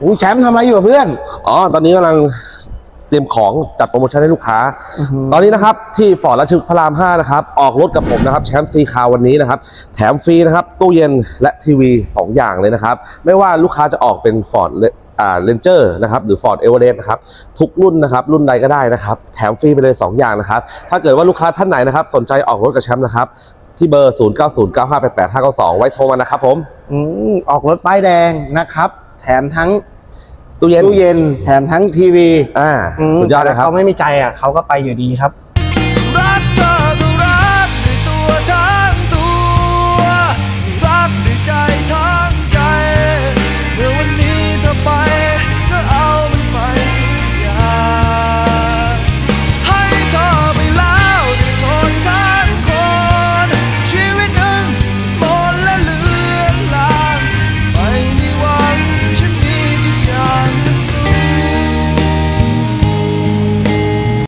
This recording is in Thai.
โอ้ยแชมป์ทำอะไรอยู่อะเพื่อน อ๋อ ตอนนี้กำลังเตรียมของจัดโปรโมชั่นให้ลูกค้า อื้อหือ ตอนนี้นะครับ ที่ฟอร์ดราชพฤกษ์พระราม 5 นะครับ ออกรถกับผมนะครับ แชมป์ซีคาวันนี้นะครับ แถมฟรีนะครับ ตู้เย็นและทีวี 2 อย่างเลยนะครับ ไม่ว่าลูกค้าจะออกเป็นฟอร์ดอ่าเลนเจอร์นะครับ หรือ Ford e v e r e s t นะครับ ทุกรุ่นนะครับ รุ่นใดก็ได้นะครับ แถมฟรีไปเลย 2 อย่างนะครับ ถ้าเกิดว่าลูกค้าท่านไหนนะครับ สนใจออกรถกับแชมป์นะครับ ที่เบอร์ 0909588592 ไว้โทรมานะครับผม อืมออกรถป้ายแดงนะครับ แถมทั้งตู้เย็นตู้เย็น แถมทั้งทีวีอ่าอืมสุดยอดเลยครับแต่เขาไม่มีใจอะเขาก็ไปอยู่ดีครับ